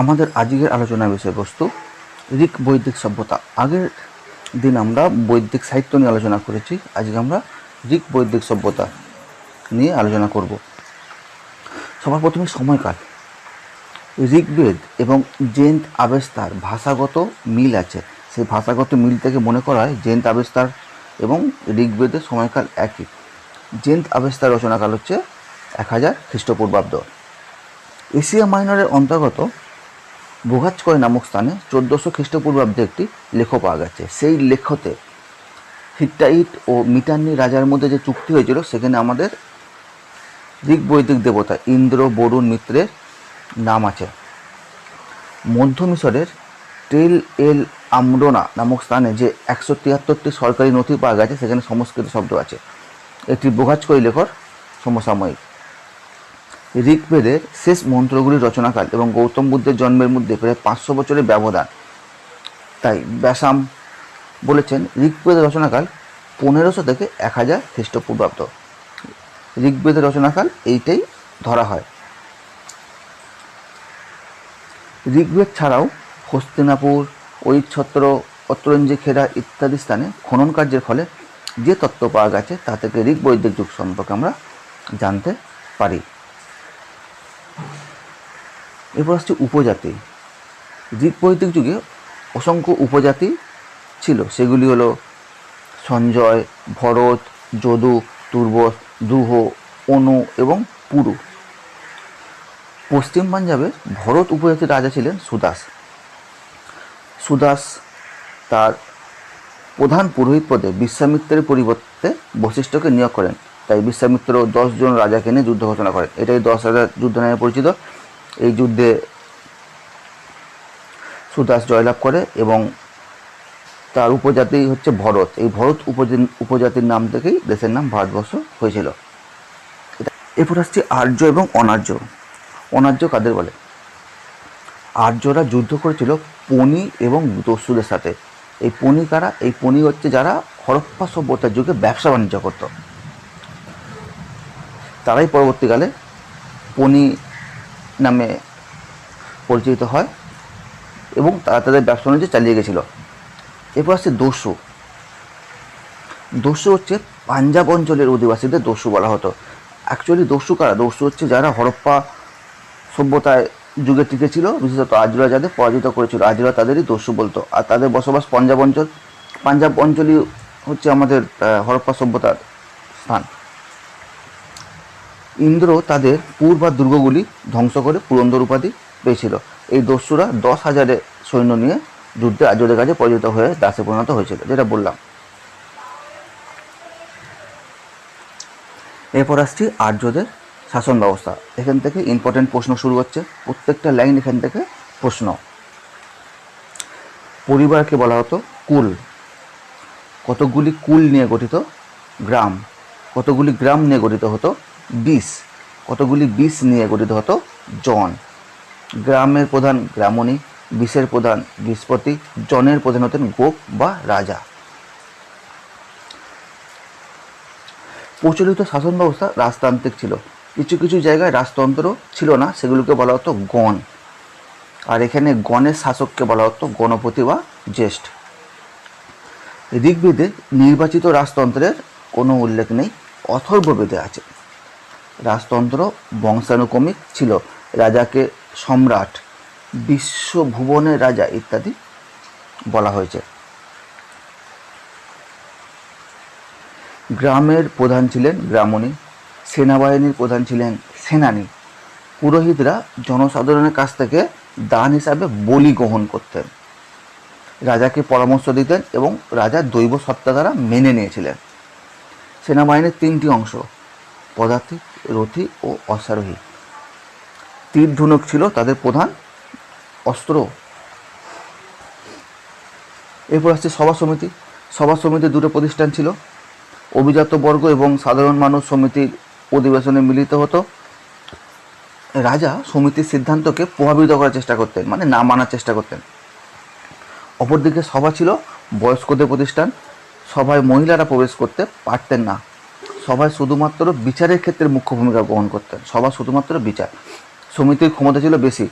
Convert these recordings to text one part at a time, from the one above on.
আমাদের আজকের আলোচনার বিষয়বস্তু ঋক বৈদিক সভ্যতা। আগের দিন আমরা বৈদিক সাহিত্য নিয়ে আলোচনা করেছি, আজকে আমরা ঋক বৈদিক সভ্যতা নিয়ে আলোচনা করব। সবার প্রথমে সময়কাল। ঋগ্বেদ এবং জেন্ট আবেস্তার ভাষাগত মিল আছে। সেই ভাষাগত মিল থেকে মনে করা হয় জেন্ট আবেস্তার এবং ঋগ্বেদের সময়কাল একই। জেন্ট আবেস্তার রচনাকাল হচ্ছে এক হাজার খ্রিস্টপূর্বাব্দ। এশিয়া মাইনরের অন্তর্গত বোঘাচকয় নামক স্থানে চোদ্দোশো খ্রিস্টপূর্বাব্দে একটি লেখ পাওয়া গেছে। সেই লেখতে হিট্টাইট ও মিটান্নি রাজার মধ্যে যে চুক্তি হয়েছিল, সেখানে আমাদের ঋগ বৈদিক দেবতা ইন্দ্র বরুণ মিত্রের নাম আছে। মধ্য মিশরের টেল এল আমরোনা নামক স্থানে যে একশো তিয়াত্তরটি সরকারি নথি পাওয়া গেছে, সেখানে সংস্কৃত শব্দ আছে। একটি বোঘাচকই লেখর সমসাময়িক। ঋগ্বেদের শেষ মন্ত্রগুলির রচনাকাল এবং গৌতম বুদ্ধের জন্মের মধ্যে প্রায় পাঁচশো বছরের ব্যবধান। তাই ব্যাসাম বলেছেন, ঋগ্বেদের রচনাকাল পনেরোশো থেকে এক হাজার খ্রিস্টপূর্বাব্দ। ঋগ্বেদের রচনাকাল এইটাই ধরা হয়। ঋগ্বেদ ছাড়াও হস্তিনাপুর, ঐচ্ছত্র, অত্রঞ্জি খেরা ইত্যাদি স্থানে খনন কার্যের ফলে যে তত্ত্ব পাওয়া গেছে, তা থেকে ঋগ বৈদিক যুগ সম্পর্কে আমরা জানতে পারি। এরপর আসছে উপজাতি। ঋগ বৈদিক যুগে অসংখ্য উপজাতি ছিল। সেগুলি হলো সঞ্জয়, ভরত, যদু তুর্বস দুহ, অনু এবং পুরু। পশ্চিম পাঞ্জাবের ভরত উপজাতির রাজা ছিলেন সুদাস। সুদাস তার প্রধান পুরোহিত পদে বিশ্বামিত্রের পরিবর্তে বশিষ্ঠকে নিয়োগ করেন। তাই বিশ্বামিত্র দশজন রাজাকে নিয়ে যুদ্ধ ঘোষণা করেন। এটাই দশ রাজা যুদ্ধ নামে পরিচিত। এই যুদ্ধে সুদাস জয়লাভ করে এবং তার উপজাতি হচ্ছে ভরত। এই ভরত উপজাতি উপজাতির নাম থেকেই দেশের নাম ভারতবর্ষ হয়েছিল। এরপর আসছে আর্য এবং অনার্য। অনার্য কাদের বলে? আর্যরা যুদ্ধ করেছিল পনি এবং দস্যুদের সাথে। এই পনি কারা? এই পনি হচ্ছে যারা হরপ্পা সভ্যতার যুগে ব্যবসা বাণিজ্য করত। তারাই পরবর্তীকালে পনি নামে পরিচিত হয় এবং তারা তাদের ব্যবসা বাণিজ্য চালিয়ে গেছিল। এরপর আসছে দস্যু দস্যু হচ্ছে পাঞ্জাব অঞ্চলের অধিবাসীদের দস্যু বলা হতো। অ্যাকচুয়ালি দস্যু কারা? দস্যু হচ্ছে যারা হরপ্পা সভ্যতায় যুগে টিকে ছিল বিশেষত আজরা যাদের পরাজিত করেছিল, আজরা তাদেরই দস্যু বলতো। আর তাদের বসবাস পাঞ্জাব অঞ্চল, পাঞ্জাব অঞ্চলই হচ্ছে আমাদের হরপ্পা সভ্যতার স্থান। ইন্দ্র তাদের পুর বা দুর্গগুলি ধ্বংস করে পুরন্দর উপাধি পেয়েছিল। এই দস্যুরা দশ হাজারে সৈন্য নিয়ে যুদ্ধে আর্যদের কাছে পরাজিত হয়ে দাসে পরিণত হয়েছিল, যেটা বললাম। এরপর আসছি আর্যদের শাসন ব্যবস্থা। এখান থেকে ইম্পর্টেন্ট প্রশ্ন শুরু হচ্ছে। প্রত্যেকটা লাইন এখান থেকে প্রশ্ন। পরিবারকে বলা হতো কুল। কতগুলি কুল নিয়ে গঠিত? গ্রাম। কতগুলি গ্রাম নিয়ে গঠিত হতো? বিষ। কতগুলি বিষ নিয়ে গঠিত হতো? জন। গ্রামের প্রধান গ্রামণী, বিষের প্রধান বৃহস্পতি, জনের প্রধান হতেন গোপ বা রাজা। প্রচলিত শাসন ব্যবস্থা রাজতান্ত্রিক ছিল। কিছু কিছু জায়গায় রাজতন্ত্র ছিল না, সেগুলোকে বলা হতো গণ। আর এখানে গণের শাসককে বলা হতো গণপতি বা জ্যেষ্ঠ। ঋগ্বেদে নির্বাচিত রাজতন্ত্রের কোনো উল্লেখ নেই, অথর্ববেদে আছে। রাজতন্ত্র বংশানুক্রমিক ছিল। রাজাকে সম্রাট, বিশ্বভুবনের রাজা ইত্যাদি বলা হয়েছে। গ্রামের প্রধান ছিলেন গ্রামণী, সেনাবাহিনীর প্রধান ছিলেন সেনানী। পুরোহিতরা জনসাধারণের কাছ থেকে দান হিসাবে বলি গ্রহণ করতেন। রাজাকে পরামর্শ দিতেন এবং রাজা দৈব সত্তা দ্বারা মেনে নিয়েছিলেন। সেনাবাহিনীর তিনটি অংশ, পদাতিক রথী ও অশ্বারোহী। তীর ধনুক ছিল তাদের প্রধান অস্ত্র। এরপর আসছে সভা সমিতি। সভা সমিতির দুটো প্রতিষ্ঠান ছিল। অভিজাত বর্গ এবং সাধারণ মানুষ সমিতির অধিবেশনে মিলিত হতো। রাজা সমিতির সিদ্ধান্তকে প্রভাবিত করার চেষ্টা করতেন মানে না মানার চেষ্টা করতেন। অপরদিকে সভা ছিল বয়স্কদের প্রতিষ্ঠান। সভায় মহিলারা প্রবেশ করতে পারতেন না। সভায় শুধুমাত্র বিচারের ক্ষেত্রে মুখ্য ভূমিকা গ্রহণ করতেন। সভা শুধুমাত্র বিচার। সমিতির ক্ষমতা ছিল বেশি।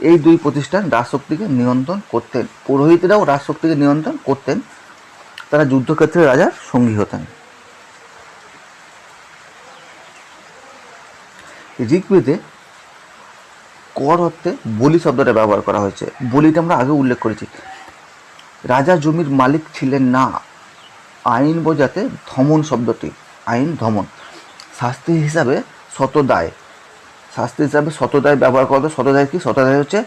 এই দুই প্রতিষ্ঠান রাজশক্তিকে নিয়ন্ত্রণ করতেন। পুরোহিতরাও রাজশক্তিকে নিয়ন্ত্রণ করতেন। তারা যুদ্ধক্ষেত্রে রাজার সঙ্গী হতেন। ঋগ্বেদে কর অর্থে বলি শব্দটা ব্যবহার করা হয়েছে। বলিটা আমরা আগে উল্লেখ করেছি। রাজা জমির মালিক ছিলেন না। আইন বোঝাতে ধমন শব্দটি। আইন ধমন শাস্তি হিসাবে শতদায় শাস্তি হিসাবে শতদায় ব্যবহার করা শতদায় কি? শতদায় হচ্ছে,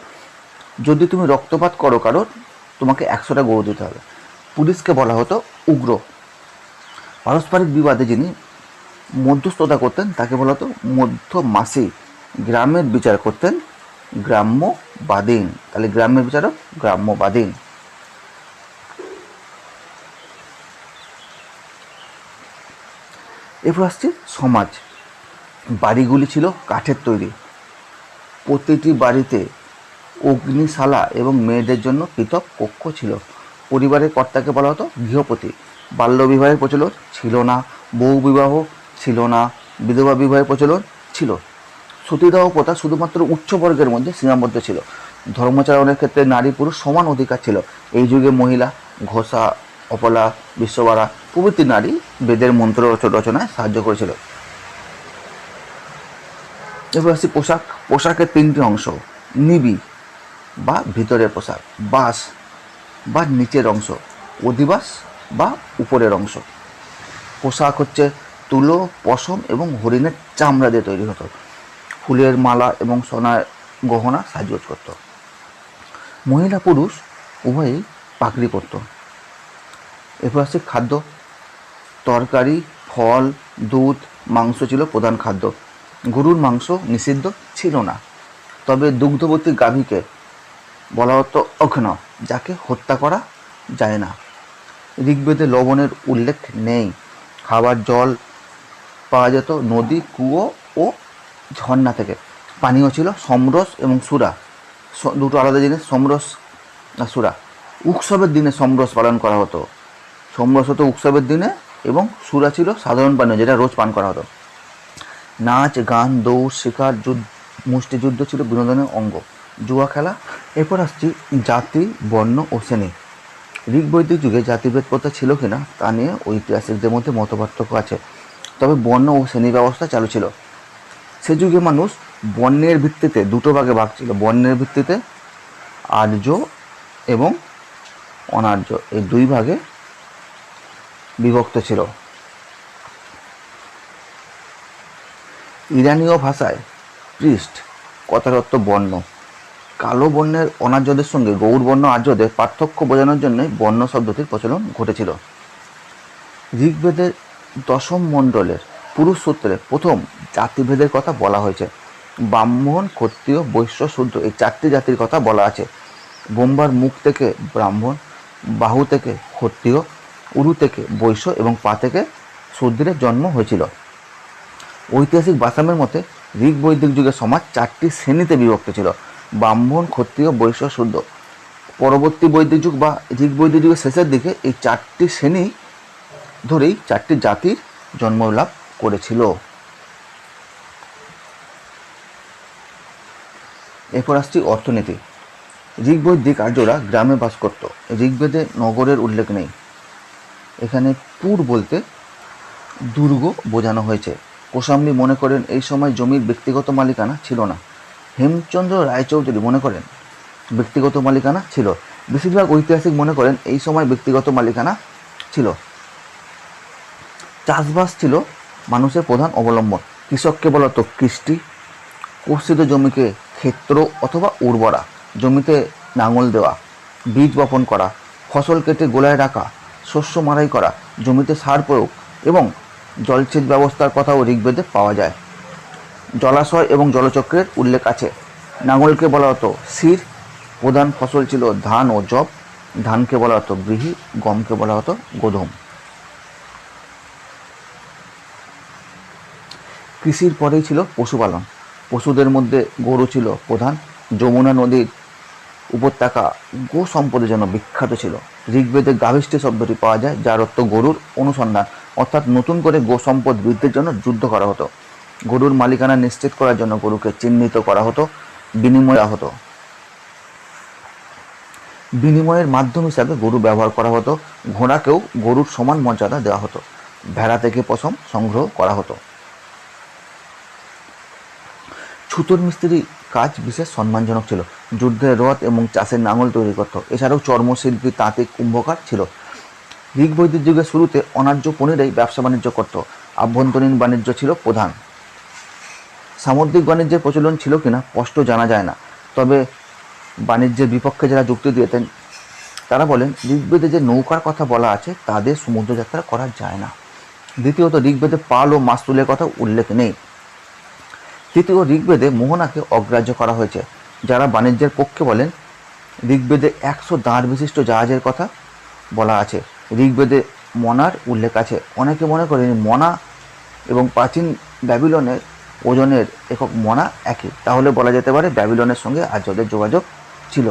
যদি তুমি রক্তপাত করো কারোর তোমাকে একশোটা গরু দিতে হবে। পুলিশকে বলা হতো উগ্র। পারস্পরিক বিবাদে যিনি মধ্যস্থতা করতেন, তাকে বলা হতো মধ্য মাসি গ্রামের বিচার করতেন গ্রাম্যবাদীন। তাহলে গ্রামের বিচারক গ্রাম্যবাদীন। এরপর আসছে সমাজ। বাড়িগুলি ছিল কাঠের তৈরি। প্রতিটি বাড়িতে অগ্নিশালা এবং মেয়েদের জন্য পৃথক কক্ষ ছিল। পরিবারের কর্তাকে বলা হতো গৃহপতি। বাল্যবিবাহের প্রচলন ছিল না বহু বিবাহ ছিল না, বিধবা বিবাহের প্রচলন ছিল। সতীদাহ প্রথা শুধুমাত্র উচ্চবর্গের মধ্যে সীমাবদ্ধ ছিল। ধর্মচারণের ক্ষেত্রে নারী পুরুষ সমান অধিকার ছিল। এই যুগে মহিলা, ঘোষা, অপলা বিশ্ববারা প্রভৃতি নারী বেদের মন্ত্র রচনায় সাহায্য করেছিল। এবার আসছি পোশাক। পোশাকের তিনটি অংশ, নিবি বা ভিতরের পোশাক বাস বা নিচের অংশ, অধিবাস বা উপরের অংশ। পোশাক হচ্ছে তুলো, পশম এবং হরিণের চামড়া দিয়ে তৈরি হতো। ফুলের মালা এবং সোনার গহনা সাজগোজ করত। মহিলা পুরুষ উভয়েই পাকড়ি পরত। এরপর আসছে খাদ্য। তরকারি, ফল, দুধ, মাংস ছিল প্রধান খাদ্য। গরুর মাংস নিষিদ্ধ ছিল না। তবে দুগ্ধবতী গাভীকে বলা হতো অঘ্ন, যাকে হত্যা করা যায় না। ঋগ্বেদে লবণের উল্লেখ নেই। খাবার জল পাওয়া যেত নদী, কুয়ো ও ঝর্ণা থেকে। পানীয় ছিল সমরস এবং সুরা। দুটো আলাদা জিনিস, সমরস না সুরা। উৎসবের দিনে সমরস পালন করা হতো। সমরস হতো উৎসবের দিনে এবং সুরা ছিল সাধারণ পানীয় যেটা রোজ পান করা হতো। নাচ, গান, দৌড়, শিকার, যুদ্ধ মুষ্টিযুদ্ধ ছিল বিনোদনের অঙ্গ। জুয়া খেলা। এরপর আসছি জাতি, বর্ণ ও শ্রেণি। ঋগ্বৈদিক যুগে জাতিভেদ প্রথা ছিল কিনা তা নিয়ে ঐতিহাসিকদের মধ্যে মতপার্থক্য আছে। তবে বর্ণ ও শ্রেণি ব্যবস্থা চালু ছিল। সে যুগে মানুষ বর্ণের ভিত্তিতে দুটো ভাগে ভাগ ছিল। বর্ণের ভিত্তিতে আর্য এবং অনার্য। এই দুই ভাগে বিভক্ত ছিল। ইরানীয় ভাষায় পৃষ্ঠ কথার অর্থ বর্ণ। কালো বর্ণের অনার্যদের সঙ্গে গৌর বর্ণ আর্যদের পার্থক্য বোঝানোর জন্য বর্ণ শব্দটির প্রচলন ঘটেছিল। ঋগ্বেদের দশম মণ্ডলের পুরুষ সূত্রে প্রথম জাতিভেদের কথা বলা হয়েছে। ব্রাহ্মণ, ক্ষত্রিয়, বৈশ্য, শূদ্র এই চারটি জাতির কথা বলা আছে। বোম্বার মুখ থেকে ব্রাহ্মণ, বাহু থেকে ক্ষত্রিয় উরু থেকে বৈশ্য এবং পা থেকে শূদ্রের জন্ম হয়েছিল। ঐতিহাসিক বাসামের মতে ঋগ বৈদিক যুগের সমাজ চারটি শ্রেণীতে বিভক্ত ছিল, ব্রাহ্মণ, ক্ষত্রিয়, বৈশ্য, শূদ্র। পরবর্তী বৈদিক যুগ বা ঋগ বৈদিক যুগের শেষের দিকে এই চারটি শ্রেণি ধরেই চারটি জাতির জন্মলাভ করেছিল। এরপর আসছি অর্থনীতি। ঋগ্বৈদিক আর্যরা গ্রামে বাস করত। ঋগ্বেদে নগরের উল্লেখ নেই। এখানে পুর বলতে দুর্গ বোঝানো হয়েছে। কোসামলি মনে করেন এই সময় জমির ব্যক্তিগত মালিকানা ছিল না। হেমচন্দ্র রায়চৌধুরী মনে করেন ব্যক্তিগত মালিকানা ছিল। বেশিরভাগ ঐতিহাসিক মনে করেন এই সময় ব্যক্তিগত মালিকানা ছিল। চাষবাস ছিল মানুষের প্রধান অবলম্বন। কৃষককে বলা হতো কৃষ্টি। কর্ষিত জমিকে ক্ষেত্র অথবা উর্বরা, জমিতে নাঙল দেওয়া, বীজ বপন করা, ফসল কেটে গোলায় রাখা শস্য মারাই করা, জমিতে সার প্রয়োগ এবং জলসেচ ব্যবস্থার কথাও ঋগ্বেদে পাওয়া যায়। জলাশয় এবং জলচক্রের উল্লেখ আছে। নাঙলকে বলা হতো শির প্রধান ফসল ছিল ধান ও জব ধানকে বলা হতো গৃহী, গমকে বলা হতো গোধূম। কৃষির পরেই ছিল পশুপালন। পশুদের মধ্যে গরু ছিল প্রধান। যমুনা নদীর উপত্যকা গো সম্পদের জন্য বিখ্যাত ছিল। ঋগ্বেদে গাভিষ্ঠী শব্দটি পাওয়া যায়, যার অর্থ গরুর অনুসন্ধান, অর্থাৎ নতুন করে গো সম্পদ বৃদ্ধির জন্য যুদ্ধ করা হতো। গরুর মালিকানা নিশ্চিত করার জন্য গরুকে চিহ্নিত করা হতো, বিনিময় হতো। বিনিময়ের মাধ্যম হিসাবে গরু ব্যবহার করা হতো, ঘোড়াকেও গরুর সমান মর্যাদা দেওয়া হতো। ভেড়া থেকে পশম সংগ্রহ করা হতো। ছুতোর মিস্ত্রি কাজ বিশেষ সম্মানজনক ছিল। যুদ্ধের রথ এবং চাষের নাঙল তৈরি করত। এছাড়াও চর্মশিল্পী তাঁতি কুম্ভকার ছিল। ঋগ বৈদিক যুগের শুরুতে অনার্য পনিরাই ব্যবসা বাণিজ্য করত। আভ্যন্তরীণ বাণিজ্য ছিল প্রধান। সামুদ্রিক বাণিজ্যের প্রচলন ছিল কিনা স্পষ্ট জানা যায় না। তবে বাণিজ্যের বিপক্ষে যারা যুক্তি দিয়েছেন, তারা বলেন, ঋগ্বেদে যে নৌকার কথা বলা আছে তাদের সমুদ্রযাত্রা করা যায় না। দ্বিতীয়ত, ঋগ্বেদে পাল ও মাস্তুলের কথা উল্লেখ নেই। তৃতীয় ঋগ্বেদে মোহনাকে অগ্রাহ্য করা হয়েছে, যারা বাণিজ্যের পক্ষে বলেন, ঋগ্বেদে একশো দাঁড় বিশিষ্ট জাহাজের কথা বলা আছে। ঋগ্বেদে মনার উল্লেখ আছে। অনেকে মনে করেন মনা এবং প্রাচীন ব্যাবিলনের ওজনের একক মনা একই। তাহলে বলা যেতে পারে ব্যাবিলনের সঙ্গে আর্যদের যোগাযোগ ছিল।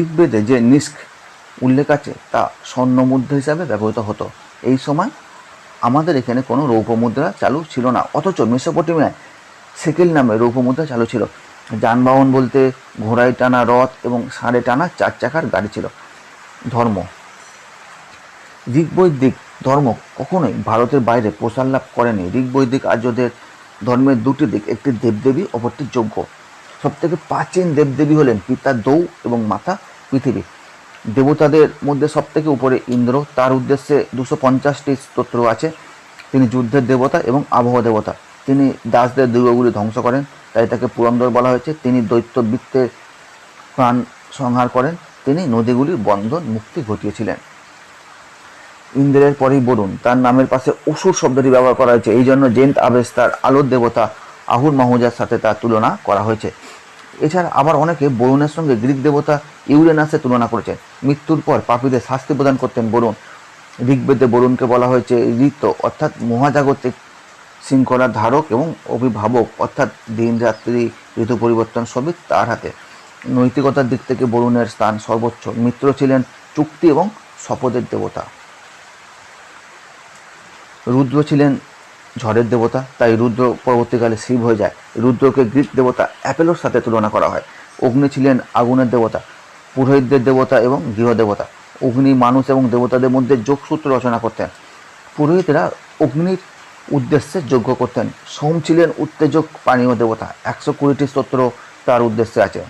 ঋগ্বেদে যে নিষ্ক উল্লেখ আছে, তা স্বর্ণ মুদ্রা হিসাবে ব্যবহৃত হতো। এই সময় আমাদের এখানে কোনো রৌপ্য মুদ্রা চালু ছিল না। অথচ মেসোপটেমিয়ায় সেকেল নামে রৌপ্য মুদ্রা চালু ছিল। যানবাহন বলতে ঘোড়ায় টানা রথ এবং ষাঁড়ে টানা চার চাকার গাড়ি ছিল। ধর্ম। ঋগ্বৈদিক ধর্ম কখনোই ভারতের বাইরে প্রসার লাভ করেনি। ঋগ্বৈদিক আর্যদের ধর্মের দুটি দিক, একটি দেবদেবী, অপরটি যজ্ঞ। সবথেকে প্রাচীন দেবদেবী হলেন পিতা দৌ এবং মাতা পৃথিবী। দেবতাদের মধ্যে সবথেকে উপরে ইন্দ্র। তার উদ্দেশ্যে দুশো পঞ্চাশটি স্তোত্র আছে। তিনি যুদ্ধের দেবতা এবং আবহাওয়া দেবতা। তিনি দাসদের দুর্গগুলি ধ্বংস করেন, তাই তাকে পুরন্দর বলা হয়েছে। তিনি দৈত্যবৃত্তের প্রাণ সংহার করেন। তিনি নদীগুলির বন্ধন মুক্তি ঘটিয়েছিলেন। ইন্দ্রের পরেই বরুণ। তার নামের পাশে অসুর শব্দটি ব্যবহার করা হয়েছে। এই জন্য জেন্ট আবেশ তার আলোর দেবতা আহুর মাহুজার সাথে তার তুলনা করা হয়েছে। এছাড়া আবার অনেকে বরুণের সঙ্গে গ্রিক দেবতা ইউরেনাসের তুলনা করেছেন। মৃত্যুর পর পাপীদের শাস্তি প্রদান করতেন বরুণ। ঋগ্বেদে বরুণকে বলা হয়েছে ঋত, অর্থাৎ মহাজাগতিক শৃঙ্খলার ধারক এবং অভিভাবক, অর্থাৎ দিন রাত্রি ঋতু পরিবর্তন সবই তার হাতে। নৈতিকতার দিক থেকে বরুণের স্থান সর্বোচ্চ। মিত্র ছিলেন চুক্তি এবং শপথের দেবতা। রুদ্র ছিলেন ঝড়ের দেবতা, তাই রুদ্র পরবর্তীকালে শিব হয়ে যায়। রুদ্রকে গ্রিক দেবতা অ্যাপেলোর সাথে তুলনা করা হয়। অগ্নি ছিলেন আগুনের দেবতা, পুরোহিতদের দেবতা এবং গৃহদেবতা। অগ্নি মানুষ এবং দেবতাদের মধ্যে যোগসূত্র রচনা করতেন। পুরোহিতরা অগ্নির উদ্দেশ্যে যজ্ঞ করতেন। সোম ছিলেন উত্তেজক পানীয় দেবতা, একশো কুড়িটি স্তোত্র তার উদ্দেশ্যে আছে।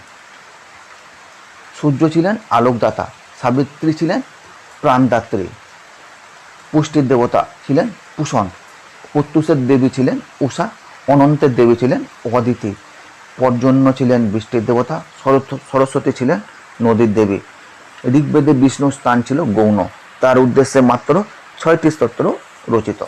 সূর্য ছিলেন আলোকদাতা, সাবিত্রী ছিলেন প্রাণদাত্রী। পুষ্টির দেবতা ছিলেন পুষণ। প্রত্যুষের দেবী ছিলেন উষা, অনন্তের দেবী ছিলেন অদিতি, পর্জন্য ছিলেন বৃষ্টির দেবতা, সরস্ব- সরস্বতী ছিলেন নদীর দেবী। ঋগ্বেদে বিষ্ণুর স্থান ছিল গৌণ। তার উদ্দেশ্যে মাত্র ছয়টি স্তোত্র রচিত।